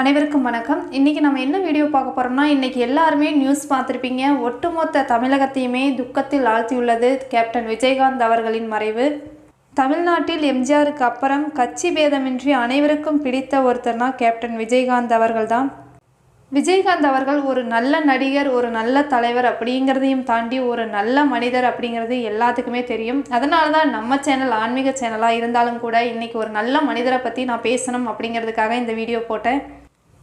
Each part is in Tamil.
அனைவருக்கும் வணக்கம். இன்றைக்கி நம்ம என்ன வீடியோ பார்க்க போகிறோம்னா இன்றைக்கி எல்லாருமே நியூஸ் பார்த்துருப்பீங்க. ஒட்டுமொத்த தமிழகத்தையுமே துக்கத்தில் ஆழ்த்தியுள்ளது கேப்டன் விஜயகாந்த் அவர்களின் மறைவு. தமிழ்நாட்டில் எம்ஜிஆருக்கு அப்புறம் கட்சி பேதமின்றி அனைவருக்கும் பிடித்த ஒருத்தர்னா கேப்டன் விஜயகாந்த் அவர்கள்தான். விஜயகாந்த் அவர்கள் ஒரு நல்ல நடிகர் ஒரு நல்ல தலைவர் அப்படிங்கிறதையும் தாண்டி ஒரு நல்ல மனிதர் அப்படிங்கிறது எல்லாத்துக்குமே தெரியும். அதனால தான் நம்ம சேனல் ஆன்மீக சேனலாக இருந்தாலும் கூட இன்றைக்கி ஒரு நல்ல மனிதரை பற்றி நான் பேசணும் அப்படிங்கிறதுக்காக இந்த வீடியோ போட்டேன்.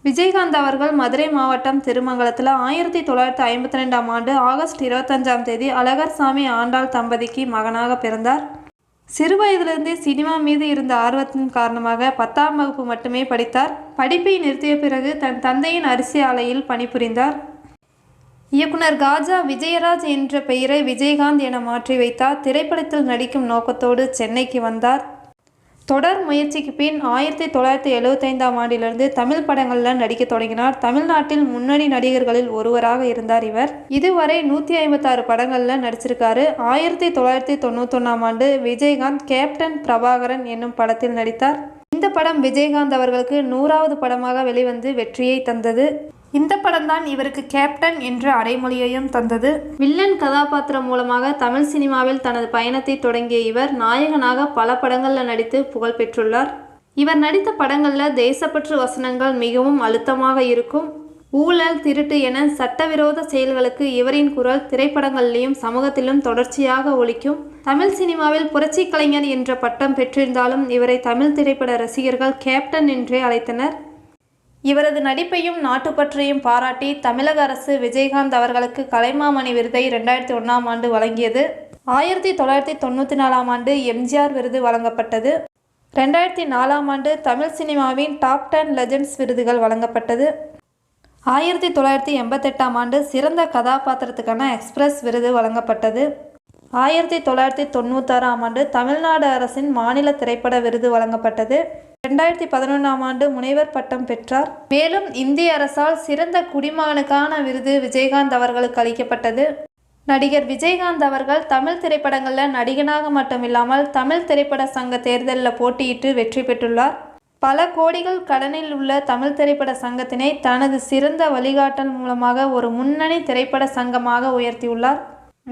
விஜயகாந்த் அவர்கள் மதுரை மாவட்டம் திருமங்கலத்தில் ஆயிரத்தி தொள்ளாயிரத்தி ஐம்பத்தி ரெண்டாம் ஆண்டு ஆகஸ்ட் இருபத்தஞ்சாம் தேதி அழகர்சாமி ஆண்டாள் தம்பதிக்கு மகனாக பிறந்தார். சிறு வயதிலிருந்தே சினிமா மீது இருந்த ஆர்வத்தின் காரணமாக பத்தாம் வகுப்பு மட்டுமே படித்தார். படிப்பை நிறுத்திய பிறகு தன் தந்தையின் அரிசி ஆலையில் பணிபுரிந்தார். இயக்குனர் காஜா விஜயராஜ் என்ற பெயரை விஜயகாந்த் என மாற்றி வைத்தார். திரைப்படத்தில் நடிக்கும் நோக்கத்தோடு சென்னைக்கு வந்தார். தொடர் முயற்சிக்கு பின் ஆயிரத்தி தொள்ளாயிரத்தி எழுபத்தைந்தாம் ஆண்டிலிருந்து தமிழ் படங்களில் நடிக்க தொடங்கினார். தமிழ்நாட்டில் முன்னணி நடிகர்களில் ஒருவராக இருந்தார் இவர். இதுவரை நூற்றி ஐம்பத்தாறு படங்களில் நடிச்சிருக்காரு. ஆயிரத்தி தொள்ளாயிரத்தி தொண்ணூத்தொன்னாம் ஆண்டு விஜயகாந்த் கேப்டன் பிரபாகரன் என்னும் படத்தில் நடித்தார். இந்த படம் விஜயகாந்த் அவர்களுக்கு நூறாவது படமாக வெளிவந்து வெற்றியை தந்தது. இந்த படம்தான் இவருக்கு கேப்டன் என்ற அடைமொழியையும் தந்தது. வில்லன் கதாபாத்திரம் மூலமாக தமிழ் சினிமாவில் தனது பயணத்தை தொடங்கிய இவர் நாயகனாக பல படங்களில் நடித்து புகழ் பெற்றுள்ளார். இவர் நடித்த படங்களில் தேசப்பற்று வசனங்கள் மிகவும் அழுத்தமாக இருக்கும். ஊழல் திருட்டு என சட்டவிரோத செயல்களுக்கு இவரின் குரல் திரைப்படங்களிலும் சமூகத்திலும் தொடர்ச்சியாக ஒழிக்கும் தமிழ் சினிமாவில் புரட்சி கலைஞர் என்ற பட்டம் பெற்றிருந்தாலும் இவரை தமிழ் திரைப்பட ரசிகர்கள் கேப்டன் என்றே அழைத்தனர். இவரது நடிப்பையும் நாட்டுப்பற்றையும் பாராட்டி தமிழக அரசு விஜயகாந்த் அவர்களுக்கு கலைமாமணி விருதை ரெண்டாயிரத்தி ஒன்றாம் ஆண்டு வழங்கியது. ஆயிரத்தி தொள்ளாயிரத்தி தொண்ணூற்றி நாலாம் ஆண்டு எம்ஜிஆர் விருது வழங்கப்பட்டது. ரெண்டாயிரத்தி நாலாம் ஆண்டு தமிழ் சினிமாவின் டாப் டென் லெஜண்ட்ஸ் விருதுகள் வழங்கப்பட்டது. ஆயிரத்தி தொள்ளாயிரத்தி எண்பத்தெட்டாம் ஆண்டு சிறந்த கதாபாத்திரத்துக்கான எக்ஸ்பிரஸ் விருது வழங்கப்பட்டது. ஆயிரத்தி தொள்ளாயிரத்தி தொண்ணூத்தாறாம் ஆண்டு தமிழ்நாடு அரசின் மாநில திரைப்பட விருது வழங்கப்பட்டது. ரெண்டாயிரத்தி பதினொன்றாம் ஆண்டு முனைவர் பட்டம் பெற்றார். மேலும் இந்திய அரசால் சிறந்த குடிமகனுக்கான விருது விஜயகாந்த் அவர்களுக்கு அளிக்கப்பட்டது. நடிகர் விஜயகாந்த் அவர்கள் தமிழ் திரைப்படங்களில் நடிகனாக மட்டுமில்லாமல் தமிழ் திரைப்பட சங்க தேர்தலில் போட்டியிட்டு வெற்றி பெற்றுள்ளார். பல கோடிகள் கடனில் உள்ள தமிழ் திரைப்பட சங்கத்தினை தனது சிறந்த வழிகாட்டல் மூலமாக ஒரு முன்னணி திரைப்பட சங்கமாக உயர்த்தியுள்ளார்.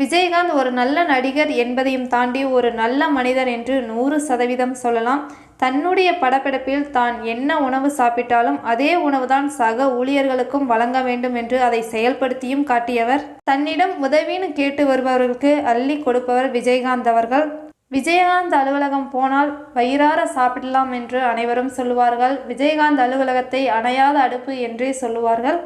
விஜயகாந்த் ஒரு நல்ல நடிகர் என்பதையும் தாண்டி ஒரு நல்ல மனிதர் என்று நூறு சதவீதம் சொல்லலாம். தன்னுடைய படப்பிடிப்பில் தான் என்ன உணவு சாப்பிட்டாலும் அதே உணவுதான் சக ஊழியர்களுக்கும் வழங்க வேண்டும் என்று அதை செயல்படுத்தியும் காட்டியவர். தன்னிடம் உதவின்னு கேட்டு வருபவர்களுக்கு அள்ளி கொடுப்பவர் விஜயகாந்த் அவர்கள். விஜயகாந்த் அலுவலகம் போனால் வயிறார சாப்பிடலாம் என்று அனைவரும் சொல்லுவார்கள். விஜயகாந்த் அலுவலகத்தை அணையாத அடுப்பு என்றே சொல்லுவார்கள்.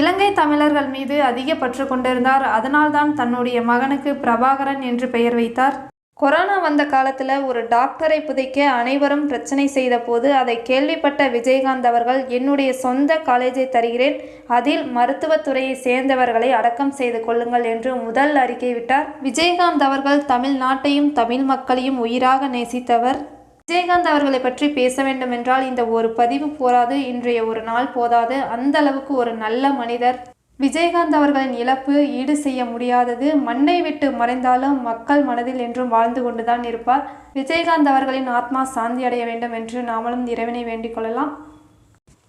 இலங்கை தமிழர்கள் மீது அதிக பற்று கொண்டிருந்தார். அதனால்தான் தன்னுடைய மகனுக்கு பிரபாகரன் என்று பெயர் வைத்தார். கொரோனா வந்த காலத்தில் ஒரு டாக்டரை புதைக்க அனைவரும் பிரச்சனை செய்த போது அதை கேள்விப்பட்ட விஜயகாந்த் அவர்கள் என்னுடைய சொந்த காலேஜை தருகிறேன். அதில் மருத்துவத்துறையை சேர்ந்தவர்களை அடக்கம் செய்து கொள்ளுங்கள் என்று முதல் அறிக்கை விட்டார். விஜயகாந்த் அவர்கள் தமிழ்நாட்டையும் தமிழ் மக்களையும் உயிராக நேசித்தவர். விஜயகாந்த் அவர்களை பற்றி பேச வேண்டும் என்றால் இந்த ஒரு பதிவு போராது இன்றைய ஒரு நாள் போதாது. அந்த அளவுக்கு ஒரு நல்ல மனிதர். விஜயகாந்த் அவர்களின் இழப்பு ஈடு செய்ய முடியாதது. மண்ணை விட்டு மறைந்தாலும் மக்கள் மனதில் என்றும் வாழ்ந்து கொண்டுதான் இருப்பார். விஜயகாந்த் அவர்களின் ஆத்மா சாந்தி அடைய வேண்டும் என்று நாமளும் இறைவனை வேண்டிக் கொள்ளலாம்.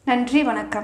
நன்றி வணக்கம்.